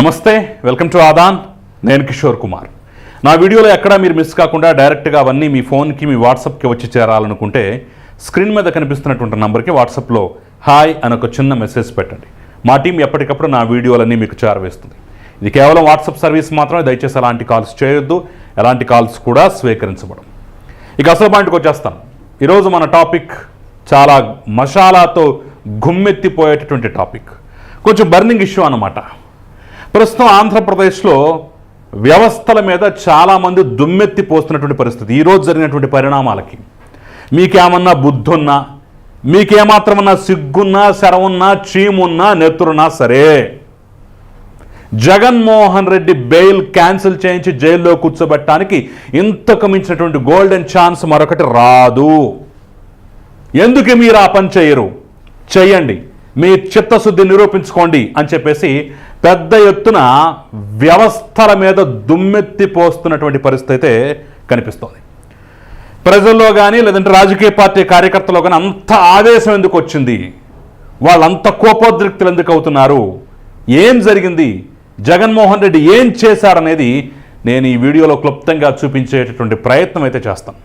నమస్తే welcome to Aadan. నేను కిషోర్ కుమార్. నా వీడియోలో ఎక్కడా మీరు మిస్ కాకుండా డైరెక్ట్గా అవన్నీ మీ ఫోన్కి మీ వాట్సాప్కి వచ్చి చేరాలనుకుంటే స్క్రీన్ మీద కనిపిస్తున్నటువంటి నంబర్కి వాట్సాప్లో హాయ్ అని ఒక చిన్న మెసేజ్ పెట్టండి. మా టీం ఎప్పటికప్పుడు నా వీడియోలన్నీ మీకు చేరవేస్తుంది. ఇది కేవలం వాట్సాప్ సర్వీస్ మాత్రమే దయచేసి అలాంటి కాల్స్ చేయొద్దు. ఎలాంటి కాల్స్ కూడా స్వీకరించబడం ఇక అసలు పాయింట్కి వచ్చేస్తాం ఈరోజు మన టాపిక్ చాలా మసాలాతో గుమ్మెత్తిపోయేటటువంటి టాపిక్. కొంచెం బర్నింగ్ ఇష్యూ అన్నమాట. ప్రస్తుతం ఆంధ్రప్రదేశ్లో వ్యవస్థల మీద చాలామంది దుమ్మెత్తి పోస్తున్నటువంటి పరిస్థితి. ఈరోజు జరిగినటువంటి పరిణామాలకి. మీకేమన్నా బుద్ధున్నా మీకేమాత్రమన్నా సిగ్గున్నా శరవున్నా చీమున్నా నెత్తురున్నా సరే జగన్మోహన్ రెడ్డి బెయిల్ క్యాన్సిల్ చేయించి జైల్లో కూర్చోబెట్టడానికి ఇంతకు మించినటువంటి గోల్డెన్ ఛాన్స్ మరొకటి రాదు. ఎందుకు మీరు ఆ పని చేయరు? చేయండి మీ చిత్తశుద్ధి నిరూపించుకోండి అని చెప్పేసి పెద్ద ఎత్తున వ్యవస్థల మీద దుమ్మెత్తి పోస్తున్నటువంటి పరిస్థితి అయితే కనిపిస్తోంది. ప్రజల్లో కానీ లేదంటే రాజకీయ పార్టీ కార్యకర్తలో కానీ అంత ఆవేశం ఎందుకు వచ్చింది? వాళ్ళంత కోపోద్రిక్తులు ఎందుకు అవుతున్నారు? ఏం జరిగింది? జగన్మోహన్ రెడ్డి ఏం చేశారనేది నేను ఈ వీడియోలో క్లుప్తంగా చూపించేటటువంటి ప్రయత్నం అయితే చేస్తాను.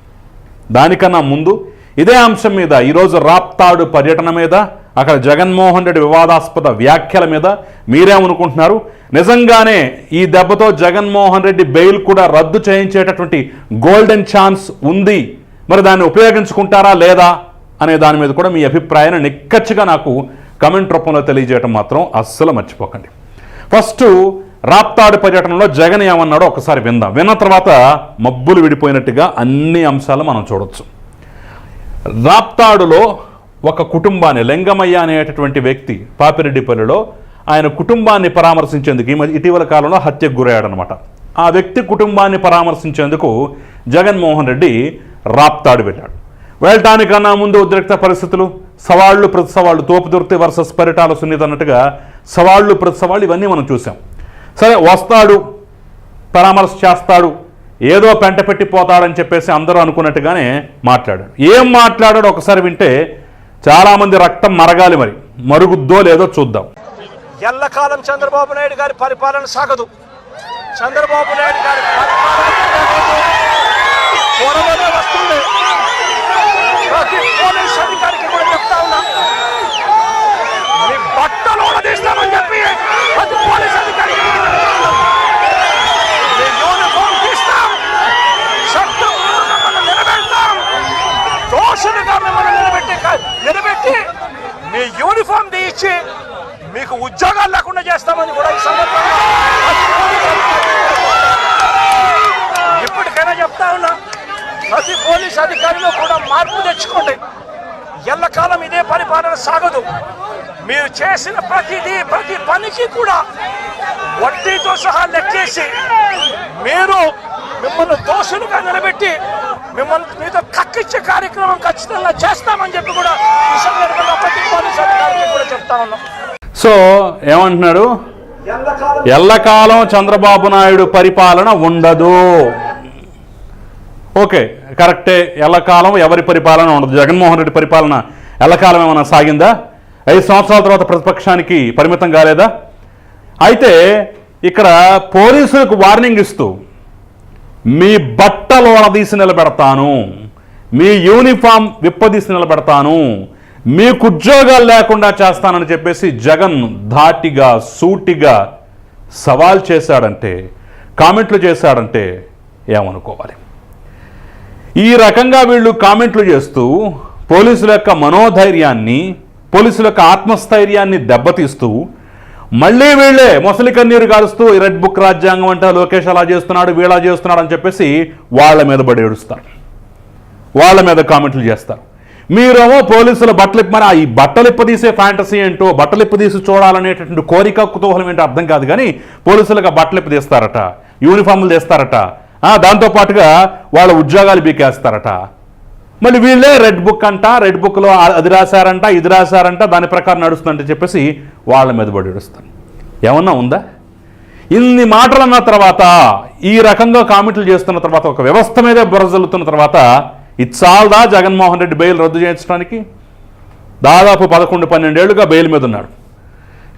దానికన్నా ముందు ఇదే అంశం మీద ఈరోజు రాప్తాడు పర్యటన మీద అక్కడ జగన్మోహన్ రెడ్డి వివాదాస్పద వ్యాఖ్యల మీద మీరేమనుకుంటున్నారు? నిజంగానే ఈ దెబ్బతో జగన్మోహన్ రెడ్డి బెయిల్ కూడా రద్దు చేయించేటటువంటి గోల్డెన్ ఛాన్స్ ఉంది. మరి దాన్ని ఉపయోగించుకుంటారా లేదా అనే దాని మీద కూడా మీ అభిప్రాయాన్ని నిక్కచ్చిగా నాకు కమెంట్ రూపంలో తెలియజేయడం మాత్రం అస్సలు మర్చిపోకండి. ఫస్ట్ రాప్తాడు పర్యటనలో జగన్ ఏమన్నాడో ఒకసారి విందాం. విన్న తర్వాత మబ్బులు విడిపోయినట్టుగా అన్ని అంశాలు మనం చూడొచ్చు. రాప్తాడులో ఒక కుటుంబాన్ని లింగమయ్య అనేటటువంటి వ్యక్తి పాపిరెడ్డిపల్లిలో ఆయన కుటుంబాన్ని పరామర్శించేందుకు ఈ ఇటీవల కాలంలో హత్యకు గురయ్యాడనమాట ఆ వ్యక్తి కుటుంబాన్ని పరామర్శించేందుకు జగన్మోహన్ రెడ్డి రాప్తాడు వెళ్ళాడు. వెళ్ళటానికన్నా ముందు ఉద్రిక్త పరిస్థితులు సవాళ్ళు ప్రతి సవాళ్ళు తోపు దొరికితే వర్సెస్ పరిటాల సున్నిత అన్నట్టుగా సవాళ్ళు ప్రతి సవాళ్ళు ఇవన్నీ మనం చూసాం. సరే వస్తాడు పరామర్శ చేస్తాడు ఏదో పెంట పెట్టిపోతాడని చెప్పేసి అందరూ అనుకున్నట్టుగానే మాట్లాడాడు. ఏం మాట్లాడాడో ఒకసారి వింటే చాలామంది రక్తం మరగాలి మరి. మరుగుద్దో లేదో చూద్దాం. ఎల్లకాలం చంద్రబాబు నాయుడు గారి పరిపాలన సాగదు. చంద్రబాబు నాయుడు గారి పరిపాలన త్వరలోనే వస్తుంది ప్రతి పోలీస్ అధికారికి కూడా చెప్తా ఉన్నా మీ బట్టలు తీస్తామని చెప్పి ప్రతి పోలీస్ అధికారికి కూడా చెప్తా ఉన్నా. మీ యూనిఫామ్ తీస్తాం చట్టం మిమ్మల్ని నిలబెడతాం దోషులుగా మిమ్మల్ని నిలబెట్టి నిలబెట్టి మీ యూనిఫామ్ తీయించి మీకు ఉద్యోగాలు లేకుండా చేస్తామని కూడా ఈ సందర్భంగా ఇప్పటికైనా చెప్తా ఉన్నా ప్రతి పోలీస్ అధికారిలో కూడా మార్పు తెచ్చుకోండి ఎల్లకాలం ఇదే పరిపాలన మీరు చేసిన ప్రతిదీ ప్రతి పనికి కూడా వడ్డీతో సహా లెక్కేసి మీరు మిమ్మల్ని దోషులుగా నిలబెట్టి మిమ్మల్ని మీతో కక్కిచ్చే కార్యక్రమం ఖచ్చితంగా చేస్తామని చెప్పి కూడా ఈ సందర్భంగా ప్రతి అధికారికి కూడా చెప్తా ఉన్నాం. సో ఏమంటున్నాడు? ఎల్లకాలం చంద్రబాబు నాయుడు పరిపాలన ఉండదు. ఓకే కరెక్టే. ఎల్లకాలం ఎవరి పరిపాలన ఉండదు? జగన్మోహన్ రెడ్డి పరిపాలన ఎల్లకాలం ఏమైనా సాగిందా? ఐదు సంవత్సరాల తర్వాత ప్రతిపక్షానికి పరిమితం కాలేదా? అయితే ఇక్కడ పోలీసులకు వార్నింగ్ ఇస్తూ మీ బట్టలు తీసి నిలబెడతాను మీ యూనిఫామ్ విప్పదీసి నిలబెడతాను మీకు ఉద్యోగాలు లేకుండా చేస్తానని చెప్పేసి జగన్ ధాటిగా సూటిగా సవాల్ చేశాడంటే కామెంట్లు చేశాడంటే ఏమనుకోవాలి? ఈ రకంగా వీళ్ళు కామెంట్లు చేస్తూ పోలీసుల యొక్క మనోధైర్యాన్ని పోలీసుల యొక్క ఆత్మస్థైర్యాన్ని దెబ్బతీస్తూ మళ్ళీ వీళ్ళే మొసలి కన్నీరు కాలుస్తూ రెడ్ బుక్ రాజ్యాంగం అంటే లోకేష్ అలా చేస్తున్నాడు వీళ్ళ చేస్తున్నాడు అని చెప్పేసి వాళ్ళ మీద పడి ఏడుస్తారు. వాళ్ళ మీద కామెంట్లు చేస్తారు. మీరేమో పోలీసుల బట్టలు మరి ఆ ఈ బట్టలు ఇప్పదీసే ఫ్యాంటసీ ఏంటో బట్టలు ఇప్పదీసి చూడాలనేటటువంటి కోరిక కుతూహలం ఏంటో అర్థం కాదు కానీ పోలీసులకు ఆ బట్టలు ఇప్పదీస్తారట యూనిఫామ్లు తీస్తారట దాంతోపాటుగా దాంతో పాటుగా వాళ్ళ ఉద్యోగాలు బీకేస్తారట. మళ్ళీ వీళ్ళే రెడ్ బుక్ అంట రెడ్ బుక్లో అది రాశారంట ఇది రాశారంట దాని ప్రకారం నడుస్తుందంటే చెప్పేసి వాళ్ళ మీద పడి ఏడుస్తాను ఏమన్నా ఉందా? ఇన్ని మాటలు అన్న తర్వాత ఈ రకంగా కామెంట్లు చేస్తున్న తర్వాత ఒక వ్యవస్థ మీదే బురజల్లుతున్న తర్వాత ఇచ్చాల్దా జగన్మోహన్ రెడ్డి బెయిల్ రద్దు చేయించడానికి? దాదాపు పదకొండు పన్నెండేళ్ళుగా బెయిల్ మీద ఉన్నాడు.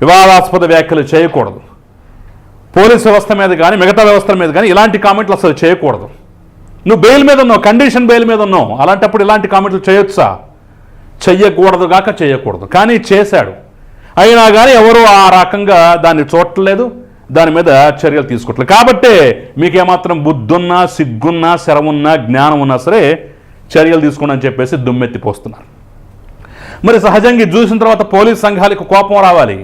వివాదాస్పద వ్యాఖ్యలు చేయకూడదు. పోలీస్ వ్యవస్థ మీద కానీ మిగతా వ్యవస్థల మీద కానీ ఇలాంటి కామెంట్లు అసలు చేయకూడదు. నువ్వు బెయిల్ మీద ఉన్నావు కండిషన్ బెయిల్ మీద ఉన్నావు. అలాంటప్పుడు ఇలాంటి కామెంట్లు చేయొచ్చా? చెయ్యకూడదు గాక చేయకూడదు కానీ చేశాడు. అయినా కానీ ఎవరు ఆ రకంగా దాన్ని చూడట్లేదు దాని మీద చర్యలు తీసుకోవట్లేదు కాబట్టే మీకేమాత్రం బుద్ధున్నా సిగ్గున్నా శరమున్నా జ్ఞానం ఉన్నా సరే చర్యలు తీసుకోండి అని చెప్పేసి దుమ్మెత్తిపోస్తున్నారు మరి సహజంగా చూసిన తర్వాత పోలీస్ సంఘాలకు కోపం రావాలి.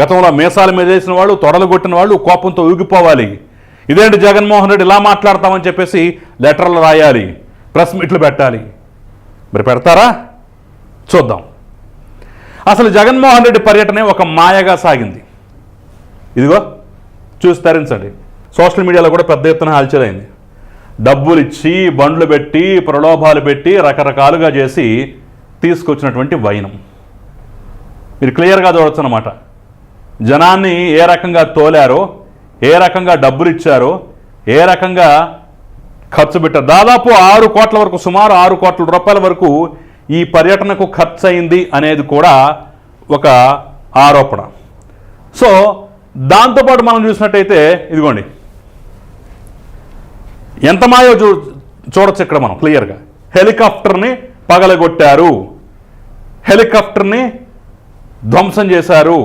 గతంలో మీసాల మీద వేసిన వాళ్ళు తొడలు కొట్టిన వాళ్ళు కోపంతో ఊగిపోవాలి. ఇదేంటి జగన్మోహన్ రెడ్డి ఇలా మాట్లాడతామని చెప్పేసి లెటర్లు రాయాలి ప్రెస్ మీట్లు పెట్టాలి. మరి పెడతారా? చూద్దాం. అసలు జగన్మోహన్ రెడ్డి పర్యటనే ఒక మాయగా సాగింది. ఇదిగో చూసి తరించండి. సోషల్ మీడియాలో కూడా పెద్ద ఎత్తున హల్చలైంది డబ్బులు ఇచ్చి బండ్లు పెట్టి ప్రలోభాలు పెట్టి రకరకాలుగా చేసి తీసుకొచ్చినటువంటి వైనం. మీరు క్లియర్గా చూడొచ్చు అనమాట జనాన్ని ఏ రకంగా తోలారో ఏ రకంగా డబ్బులు ఇచ్చారో ఏ రకంగా ఖర్చు పెట్టారు దాదాపు ఆరు కోట్ల వరకు సుమారు ఆరు కోట్ల రూపాయల వరకు ఈ పర్యటనకు ఖర్చు అయింది అనేది కూడా ఒక ఆరోపణ. సో దాంతోపాటు మనం చూసినట్టయితే ఇదిగోండి. ఎంత మాయో చూ చూడొచ్చు ఇక్కడ మనం క్లియర్గా. హెలికాప్టర్ని పగలగొట్టారు. హెలికాప్టర్ని ధ్వంసం చేశారు.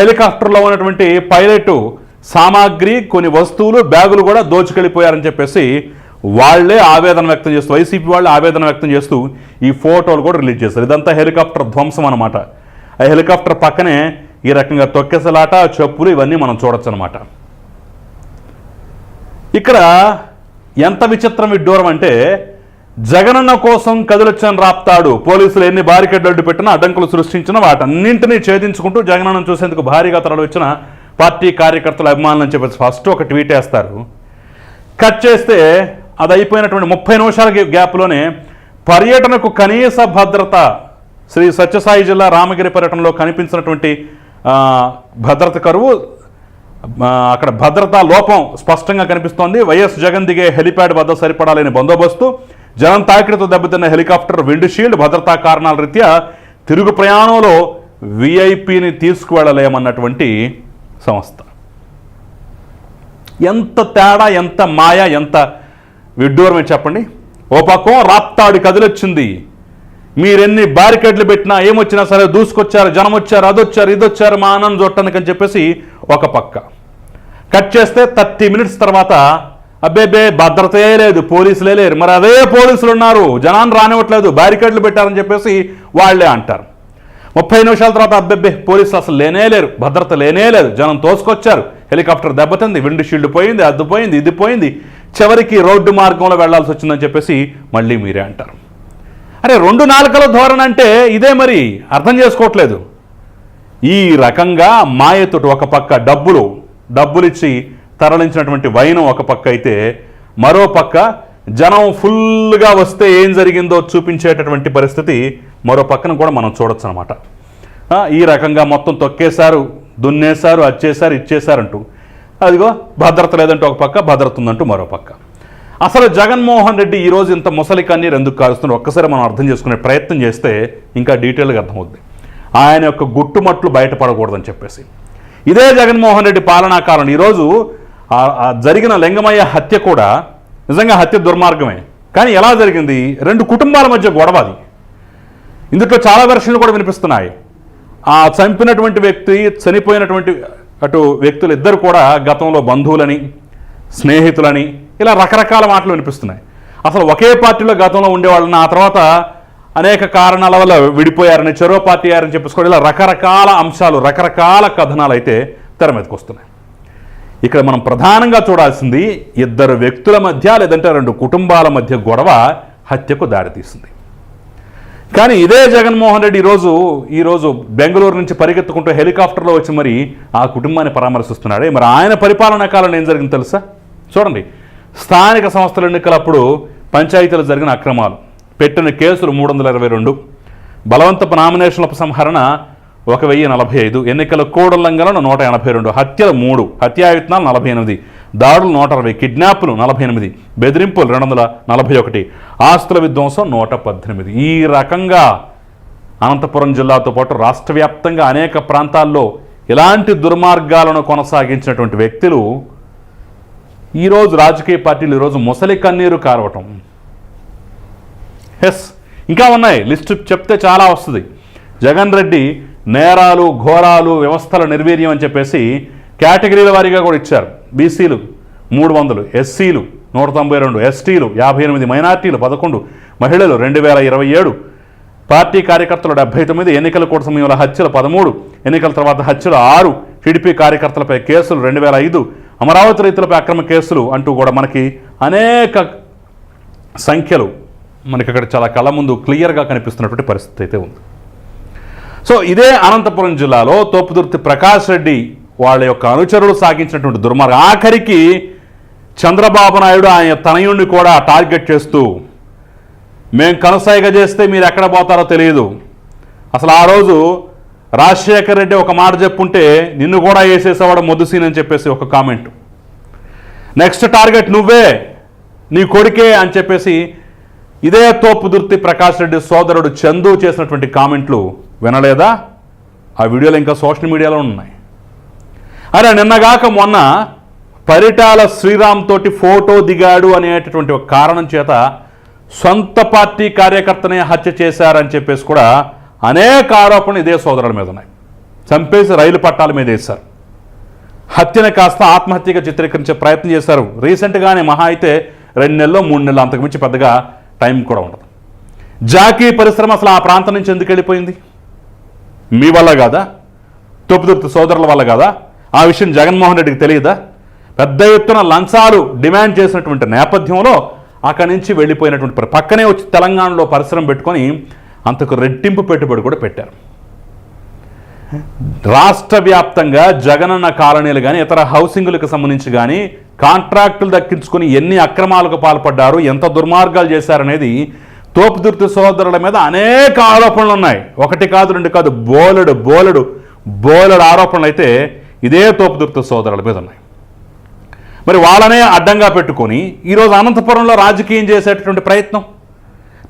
హెలికాప్టర్లో ఉన్నటువంటి పైలట్ సామాగ్రి కొన్ని వస్తువులు బ్యాగులు కూడా దోచుకెళ్ళిపోయారని చెప్పేసి వాళ్ళే ఆవేదన వ్యక్తం చేస్తూ వైసీపీ వాళ్ళు ఆవేదన వ్యక్తం చేస్తూ ఈ ఫోటోలు కూడా రిలీజ్ చేశారు. ఇదంతా హెలికాప్టర్ ధ్వంసం అనమాట ఆ హెలికాప్టర్ పక్కనే ఈ రకంగా తొక్కెసలాట చెప్పులు ఇవన్నీ మనం చూడొచ్చు అనమాట ఇక్కడ ఎంత విచిత్రం విడ్డూరం అంటే జగనన్న కోసం కదిలొచ్చని రాప్తాడు పోలీసులు ఎన్ని బారికేడ్లు అడ్డు పెట్టినా అడ్డంకులు సృష్టించినా వాటన్నింటినీ ఛేదించుకుంటూ జగనన్న చూసేందుకు భారీగా తరలి వచ్చిన పార్టీ కార్యకర్తల అభిమానులు అని చెప్పేసి ఫస్ట్ ఒక ట్వీట్ వేస్తారు. కట్ చేస్తే అది అయిపోయినటువంటి ముప్పై నిమిషాల గ్యాప్లోనే పర్యటనకు కనీస భద్రత శ్రీ సత్యసాయి జిల్లా రామగిరి పర్యటనలో కనిపించినటువంటి భద్రత కరువు అక్కడ భద్రతా లోపం స్పష్టంగా కనిపిస్తోంది. వైఎస్ జగన్ దిగే హెలిప్యాడ్ వద్ద సరిపడాలని బందోబస్తు జనం తాకిడితో దెబ్బతిన్న హెలికాప్టర్ విండ్ షీల్డ్ భద్రతా కారణాల రీత్యా తిరుగు ప్రయాణంలో విఐపిని తీసుకువెళ్ళలేమన్నటువంటి సంస్థ. ఎంత తేడా ఎంత మాయ ఎంత విడ్డూరమే చెప్పండి? ఓ పక్కం రాప్తాడు కదిలొచ్చింది. మీరెన్ని బ్యారికేడ్లు పెట్టినా ఏమొచ్చినా సరే దూసుకొచ్చారు జనం వచ్చారు అదొచ్చారు ఇదొచ్చారు మా ఆనందం చూడటానికి అని చెప్పేసి ఒక పక్క. కట్ చేస్తే థర్టీ మినిట్స్ తర్వాత అబ్బేబే భద్రతే లేదు పోలీసులే లేరు. మరి అదే పోలీసులు ఉన్నారు జనాన్ని రానివ్వట్లేదు బ్యారికేడ్లు పెట్టారని చెప్పేసి వాళ్ళే అంటారు. ముప్పై నిమిషాల తర్వాత అబ్బెబ్బే పోలీసులు అసలు లేనే లేరు భద్రత లేనే లేదు. జనం తోసుకొచ్చారు. హెలికాప్టర్ దెబ్బతింది విండ్ షీల్డ్ పోయింది అద్దు పోయింది ఇది పోయింది. చివరికి రోడ్డు మార్గంలో వెళ్ళాల్సి వచ్చిందని చెప్పేసి మళ్ళీ మీరే అంటారు. అరే రెండు నాలుకల ధోరణి అంటే ఇదే మరి. అర్థం చేసుకోవట్లేదు. ఈ రకంగా మాయతోటి ఒక పక్క డబ్బులు డబ్బులిచ్చి తరలించినటువంటి వైనం ఒక పక్క అయితే మరో పక్క జనం ఫుల్గా వస్తే ఏం జరిగిందో చూపించేటటువంటి పరిస్థితి మరో పక్కన కూడా మనం చూడొచ్చు అనమాట ఈ రకంగా మొత్తం తొక్కేశారు దున్నేశారు అచ్చేశారు ఇచ్చేశారంటూ. అదిగో భద్రత లేదంటే ఒక పక్క భద్రత ఉందంటూ మరో పక్క. అసలు జగన్మోహన్ రెడ్డి ఈరోజు ఇంత ముసలి కన్నీరు ఎందుకు కారుస్తున్నారు? ఒక్కసారి మనం అర్థం చేసుకునే ప్రయత్నం చేస్తే ఇంకా డీటెయిల్గా అర్థమవుద్ది. ఆయన యొక్క గుట్టుమట్లు బయటపడకూడదని చెప్పేసి. ఇదే జగన్మోహన్ రెడ్డి పాలనా కాలం. ఈరోజు జరిగిన లింగమయ్య హత్య కూడా నిజంగా హత్య దుర్మార్గమే. కానీ ఎలా జరిగింది? రెండు కుటుంబాల మధ్య గొడవ అది. ఇందులో చాలా వెర్షన్లు కూడా వినిపిస్తున్నాయి. ఆ చంపినటువంటి వ్యక్తి చనిపోయినటువంటి అటు వ్యక్తులు ఇద్దరు కూడా గతంలో బంధువులని స్నేహితులని ఇలా రకరకాల మాటలు వినిపిస్తున్నాయి. అసలు ఒకే పార్టీలో గతంలో ఉండేవాళ్ళని ఆ తర్వాత అనేక కారణాల వల్ల విడిపోయారని చెరో పార్టీ అయ్యారని చెప్పేసుకోవడం ఇలా రకరకాల అంశాలు రకరకాల కథనాలు అయితే తెర మీదకి వస్తున్నాయి. ఇక్కడ మనం ప్రధానంగా చూడాల్సింది ఇద్దరు వ్యక్తుల మధ్య లేదంటే రెండు కుటుంబాల మధ్య గొడవ హత్యకు దారితీస్తుంది కానీ ఇదే జగన్మోహన్ రెడ్డి ఈరోజు ఈరోజు బెంగళూరు నుంచి పరిగెత్తుకుంటూ హెలికాప్టర్లో వచ్చి మరి ఆ కుటుంబాన్ని పరామర్శిస్తున్నాడే. మరి ఆయన పరిపాలనా కాలం ఏం జరిగింది తెలుసా? చూడండి. స్థానిక సంస్థల ఎన్నికలప్పుడు పంచాయతీలు జరిగిన అక్రమాలు. పెట్టిన కేసులు మూడు వందల ఇరవై రెండు. బలవంతపు నామినేషన్ల ఉపసంహరణ ఒక వెయ్యి నలభై ఐదు. ఎన్నికల కోడ్ ఉల్లంఘనలు నూట ఎనభై రెండు. హత్యలు మూడు. హత్యాయత్నాలు నలభై ఎనిమిది. దాడులు నూట అరవై కిడ్నాప్లు నలభై ఎనిమిది బెదిరింపులు రెండు వందల నలభై ఒకటి ఆస్తుల విధ్వంసం నూట పద్దెనిమిది. ఈ రకంగా అనంతపురం జిల్లాతో పాటు రాష్ట్ర వ్యాప్తంగా అనేక ప్రాంతాల్లో ఇలాంటి దుర్మార్గాలను కొనసాగించినటువంటి వ్యక్తులు ఈరోజు రాజకీయ పార్టీలు ఈరోజు ముసలి కన్నీరు కారవటం. ఎస్ ఇంకా ఉన్నాయి. లిస్టు చెప్తే చాలా వస్తుంది. జగన్ రెడ్డి నేరాలు ఘోరాలు వ్యవస్థల నిర్వీర్యం అని చెప్పేసి కేటగిరీల వారీగా కూడా ఇచ్చారు. బీసీలు మూడు వందలు ఎస్సీలు నూట తొంభై రెండు ఎస్టీలు యాభై ఎనిమిది మైనార్టీలు పదకొండు మహిళలు రెండు వేల ఇరవై ఏడు పార్టీ కార్యకర్తలు డెబ్బై తొమ్మిది ఎన్నికల కోట సమయంలో హత్యలు పదమూడు ఎన్నికల తర్వాత హత్యలు ఆరు టీడీపీ కార్యకర్తలపై కేసులు రెండు వేల ఐదు అమరావతి రైతులపై అక్రమ కేసులు అంటూ కూడా మనకి అనేక సంఖ్యలు మనకి అక్కడ చాలా కళ్ళ ముందు క్లియర్గా కనిపిస్తున్నటువంటి పరిస్థితి అయితే ఉంది. సో ఇదే అనంతపురం జిల్లాలో తోపుదుర్తి ప్రకాష్ రెడ్డి వాళ్ళ యొక్క అనుచరులు సాగించినటువంటి దుర్మార్గం. ఆఖరికి చంద్రబాబు నాయుడు ఆయన తనయుణ్ణి కూడా టార్గెట్ చేస్తూ మేం కనసాయిగ చేస్తే మీరు ఎక్కడ పోతారో తెలియదు. అసలు ఆ రోజు రాజశేఖర రెడ్డి ఒక మాట చెప్పుంటే నిన్ను కూడా వేసేసేవాడు మొద్దుసీన్ అని చెప్పేసి ఒక కామెంట్. నెక్స్ట్ టార్గెట్ నువ్వే నీ కొడుకే అని చెప్పేసి ఇదే తోపుదుర్తి ప్రకాష్ రెడ్డి సోదరుడు చందు చేసినటువంటి కామెంట్లు వినలేదా? ఆ వీడియోలు ఇంకా సోషల్ మీడియాలో ఉన్నాయి. అరే నిన్నగాక మొన్న పరిటాల శ్రీరామ్ తోటి ఫోటో దిగాడు అనేటటువంటి ఒక కారణం చేత సొంత పార్టీ కార్యకర్తనే హత్య చేశారని చెప్పేసి కూడా అనేక ఆరోపణలు ఇదే సోదరుల మీద ఉన్నాయి. చంపేసి రైలు పట్టాల మీద వేశారు. హత్యను కాస్త ఆత్మహత్యగా చిత్రీకరించే ప్రయత్నం చేశారు. రీసెంట్గానే మహా అయితే రెండు నెలలు మూడు నెలలు అంతకుమించి పెద్దగా టైం కూడా ఉండదు. జాకీ పరిశ్రమ అసలు ఆ ప్రాంతం నుంచి ఎందుకు వెళ్ళిపోయింది? మీ వల్ల కాదా? తొప్పుదుర్తి సోదరుల వల్ల కాదా? ఆ విషయం జగన్మోహన్ రెడ్డికి తెలియదా? పెద్ద ఎత్తున లంచాలు డిమాండ్ చేసినటువంటి నేపథ్యంలో అక్కడి నుంచి వెళ్ళిపోయినటువంటి పక్కనే వచ్చి తెలంగాణలో పరిశ్రమ పెట్టుకొని అంతకు రెట్టింపు పెట్టుబడి కూడా పెట్టారు. రాష్ట్ర వ్యాప్తంగా జగనన్న కాలనీలు కానీ ఇతర హౌసింగులకు సంబంధించి కానీ కాంట్రాక్టులు దక్కించుకొని ఎన్ని అక్రమాలకు పాల్పడ్డారు ఎంత దుర్మార్గాలు చేశారనేది తోపుదుర్తి సోదరుల మీద అనేక ఆరోపణలు ఉన్నాయి ఒకటి కాదు రెండు కాదు బోలెడు బోలెడు బోలెడు ఆరోపణలు అయితే ఇదే తోపుదుర్త సోదరుల మీద ఉన్నాయి. మరి వాళ్ళనే అడ్డంగా పెట్టుకొని ఈరోజు అనంతపురంలో రాజకీయం చేసేటటువంటి ప్రయత్నం.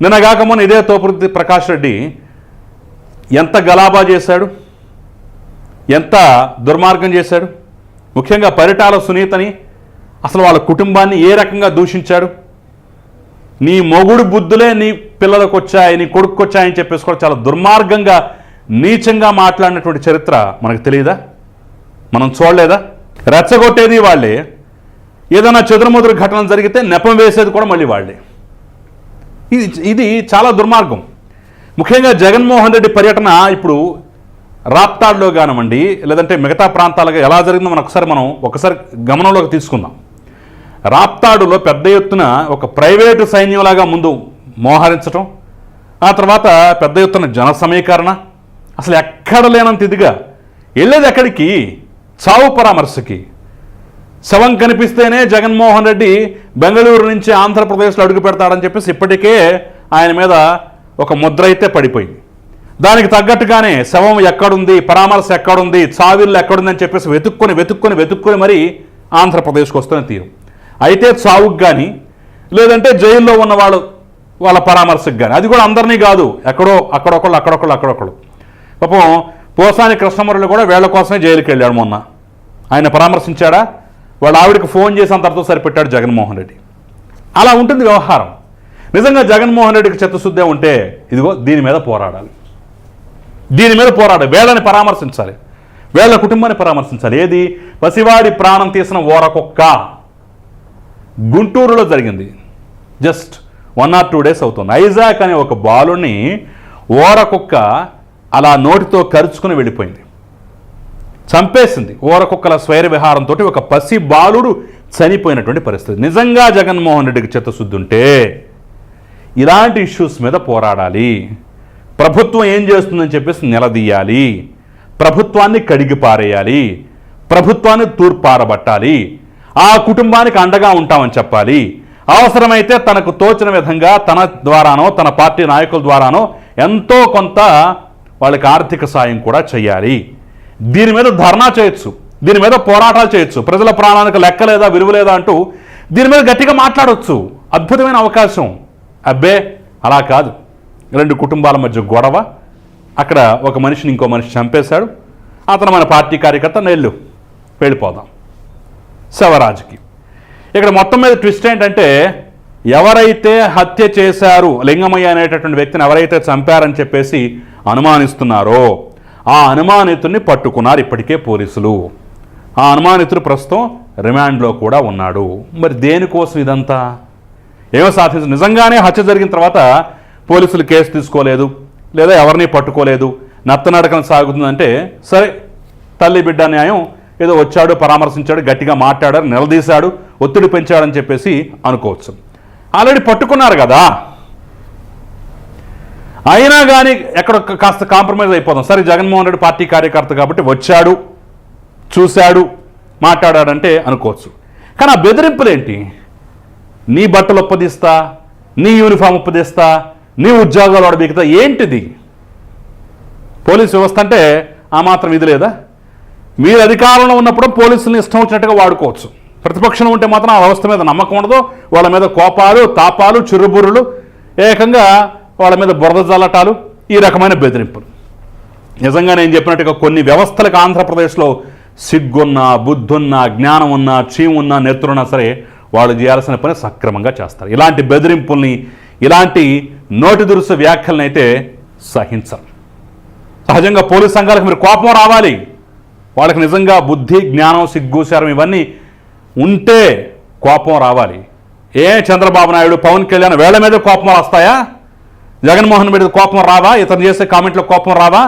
నిన్నగాక మొన్న ఇదే తోపుదుర్తి ప్రకాష్ రెడ్డి ఎంత గలాబా చేశాడు? ఎంత దుర్మార్గం చేశాడు? ముఖ్యంగా పరిటాల సునీతని అసలు వాళ్ళ కుటుంబాన్ని ఏ రకంగా దూషించాడు? నీ మొగుడు బుద్ధులే నీ పిల్లలకు వచ్చాయి నీ కొడుకు వచ్చాయని చెప్పేసి కూడా చాలా దుర్మార్గంగా నీచంగా మాట్లాడినటువంటి చరిత్ర మనకు తెలియదా? మనం చూడలేదా? రెచ్చగొట్టేది వాళ్ళే. ఏదైనా చెదురుముదురు ఘటన జరిగితే నెపం వేసేది కూడా మళ్ళీ వాళ్ళే. ఇది ఇది చాలా దుర్మార్గం. ముఖ్యంగా జగన్మోహన్ రెడ్డి పర్యటన ఇప్పుడు రాప్తాడ్లో కానివ్వండి లేదంటే మిగతా ప్రాంతాలుగా ఎలా జరిగిందో మనం ఒకసారి మనం ఒకసారి గమనంలోకి తీసుకుందాం. రాప్తాడులో పెద్ద ఎత్తున ఒక ప్రైవేటు సైన్యంలాగా ముందు మోహరించటం ఆ తర్వాత పెద్ద ఎత్తున జన సమీకరణ. అసలు ఎక్కడ లేనంత ఇదిగా. వెళ్ళేది ఎక్కడికి? చావు పరామర్శకి. శవం కనిపిస్తేనే జగన్మోహన్ రెడ్డి బెంగళూరు నుంచి ఆంధ్రప్రదేశ్లో అడుగు పెడతాడని చెప్పేసి ఇప్పటికే ఆయన మీద ఒక ముద్ర అయితే పడిపోయింది. దానికి తగ్గట్టుగానే శవం ఎక్కడుంది పరామర్శ ఎక్కడుంది చావిల్లు ఎక్కడుందని చెప్పేసి వెతుక్కొని వెతుక్కొని వెతుక్కొని మరి ఆంధ్రప్రదేశ్కి వస్తున్న తీరు. అయితే చావుకు కానీ లేదంటే జైల్లో ఉన్నవాళ్ళు వాళ్ళ పరామర్శకు కానీ అది కూడా అందరినీ కాదు. ఎక్కడో అక్కడొకళ్ళు అక్కడొకళ్ళు అక్కడొకళ్ళు. పాపం పోసాని కృష్ణమురళి కూడా వీళ్ళ కోసమే జైలుకి వెళ్ళాడు మొన్న. ఆయన పరామర్శించాడా? వాళ్ళ ఆవిడకి ఫోన్ చేసి అంతటితో సరిపెట్టాడు జగన్మోహన్ రెడ్డి. అలా ఉంటుంది వ్యవహారం. నిజంగా జగన్మోహన్ రెడ్డికి చిత్తశుద్ధే ఉంటే ఇదిగో దీని మీద పోరాడాలి. దీని మీద పోరాడాలి వీళ్ళని పరామర్శించాలి. వీళ్ళ కుటుంబాన్ని పరామర్శించాలి. ఏది? పసివాడి ప్రాణం తీసిన ఓరకొక్క. గుంటూరులో జరిగింది. Just one or two days అవుతుంది. ఐజాక్ అనే ఒక బాలుని ఓరకుక్క అలా నోటితో కరుచుకుని వెళ్ళిపోయింది. చంపేసింది ఓరకుక్కల స్వైర విహారంతో ఒక పసి బాలుడు చనిపోయినటువంటి పరిస్థితి. నిజంగా జగన్మోహన్ రెడ్డికి చిత్తశుద్ధి ఉంటే ఇలాంటి ఇష్యూస్ మీద పోరాడాలి. ప్రభుత్వం ఏం చేస్తుందని చెప్పేసి నిలదీయాలి. ప్రభుత్వాన్ని కడిగి పారేయాలి. ప్రభుత్వాన్ని తూర్పారబట్టాలి. ఆ కుటుంబానికి అండగా ఉంటామని చెప్పాలి. అవసరమైతే తనకు తోచిన విధంగా తన ద్వారానో తన పార్టీ నాయకుల ద్వారానో ఎంతో కొంత వాళ్ళకి ఆర్థిక సాయం కూడా చేయాలి. దీని మీద ధర్నా చేయొచ్చు. దీని మీద పోరాటాలు చేయొచ్చు. ప్రజల ప్రాణానికి లెక్క లేదా విలువ లేదా అంటూ దీని మీద గట్టిగా మాట్లాడవచ్చు అద్భుతమైన అవకాశం. అబ్బే అలా కాదు. రెండు కుటుంబాల మధ్య గొడవ. అక్కడ ఒక మనిషిని ఇంకో మనిషి చంపేశాడు. అతను మన పార్టీ కార్యకర్త నెల్లు. వెళ్ళిపోదాం. శవరాజ్కి. ఇక్కడ మొత్తం మీద ట్విస్ట్ ఏంటంటే ఎవరైతే హత్య చేశారు లింగమయ్య అనేటటువంటి వ్యక్తిని ఎవరైతే చంపారని చెప్పేసి అనుమానిస్తున్నారో ఆ అనుమానితుడిని పట్టుకున్నారు ఇప్పటికే పోలీసులు. ఆ అనుమానితుడు ప్రస్తుతం రిమాండ్లో కూడా ఉన్నాడు. మరి దేనికోసం ఇదంతా? ఏమో సాధించు నిజంగానే హత్య జరిగిన తర్వాత పోలీసులు కేసు తీసుకోలేదు లేదా ఎవరిని పట్టుకోలేదు నత్తనడకన సాగుతుందంటే సరే తల్లి బిడ్డ న్యాయం ఏదో వచ్చాడు పరామర్శించాడు గట్టిగా మాట్లాడారు నిలదీశాడు ఒత్తిడి పెంచాడని చెప్పేసి అనుకోవచ్చు. ఆల్రెడీ పట్టుకున్నారు కదా. అయినా కానీ ఎక్కడ కాస్త కాంప్రమైజ్ అయిపోదాం. సరే జగన్మోహన్ రెడ్డి పార్టీ కార్యకర్త కాబట్టి వచ్చాడు చూశాడు మాట్లాడాడంటే అనుకోవచ్చు. కానీ ఆ బెదిరింపులేంటి? నీ బట్టలు ఒప్పదిస్తా నీ యూనిఫామ్ ఒప్పదిస్తా నీ ఉద్యోగాలు అడబీకుతా ఏంటిది? పోలీస్ వ్యవస్థ అంటే ఆ మాత్రం ఇది లేదా? మీరు అధికారంలో ఉన్నప్పుడు పోలీసుల్ని ఇష్టం వచ్చినట్టుగా వాడుకోవచ్చు. ప్రతిపక్షం ఉంటే మాత్రం ఆ వ్యవస్థ మీద నమ్మకం ఉండదు. వాళ్ళ మీద కోపాలు తాపాలు చిరుబుర్రులు ఏకంగా వాళ్ళ మీద బురద జల్లటాలు ఈ రకమైన బెదిరింపులు. నిజంగా నేను చెప్పినట్టుగా కొన్ని వ్యవస్థలకు ఆంధ్రప్రదేశ్లో సిగ్గున్నా బుద్ధున్నా జ్ఞానం ఉన్నా చీమున్నా ఉన్నా నెత్తురున్నా సరే వాళ్ళు చేయాల్సిన పని సక్రమంగా చేస్తారు. ఇలాంటి బెదిరింపుల్ని ఇలాంటి నోటి దురుసు వ్యాఖ్యలను అయితే సహించరు. సహజంగా పోలీస్ సంఘాలకు మీరు కోపం రావాలి. వాళ్ళకి నిజంగా బుద్ధి జ్ఞానం సిగ్గు ఇవన్నీ ఉంటే కోపం రావాలి. ఏ చంద్రబాబు నాయుడు పవన్ కళ్యాణ్ వేళ్ళ మీద కోపం వస్తాయా జగన్మోహన్ రెడ్డి కోపం రావా? ఇతను చేసే కామెంట్లో కోపం రావా?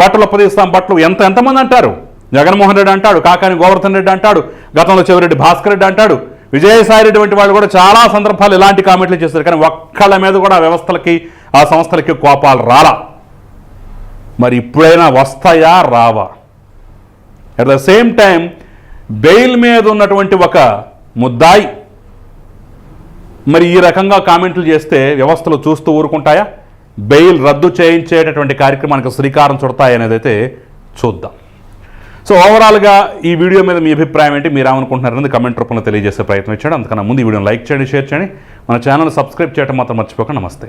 బట్టలు ఉపదేస్తాం బట్టలు ఎంత ఎంతమంది అంటారు? జగన్మోహన్ రెడ్డి అంటాడు కాకాని గోవర్ధన్ రెడ్డి అంటాడు గతంలో చెవిరెడ్డి భాస్కర్ రెడ్డి అంటాడు. విజయసాయి రెడ్డి వంటి వాళ్ళు కూడా చాలా సందర్భాలు ఇలాంటి కామెంట్లు చేస్తారు కానీ ఒక్కళ్ళ మీద కూడా ఆ వ్యవస్థలకి ఆ సంస్థలకి కోపాలు రాలా. మరి ఇప్పుడైనా వస్తాయా? రావా. At the same time bail మీద ఉన్నటువంటి ఒక ముద్దాయి. మరి ఈ రకంగా కామెంట్లు చేస్తే వ్యవస్థలు చూస్తూ ఊరుకుంటాయా? బెయిల్ రద్దు చేయించేటటువంటి కార్యక్రమానికి శ్రీకారం చుడతాయనేది అయితే చూద్దాం. సో ఓవరాల్గా ఈ వీడియో మీద మీ అభిప్రాయం ఏంటి? మీరు ఏమనుకుంటున్నారనేది కమెంట్ రూపంలో తెలియజేసే ప్రయత్నం ఇచ్చాడు అందుకన్నా ముందు ఈ వీడియోని లైక్ చేయండి షేర్ చేయండి. మన ఛానల్ సబ్స్క్రైబ్ చేయడం మాత్రం మర్చిపోక నమస్తే.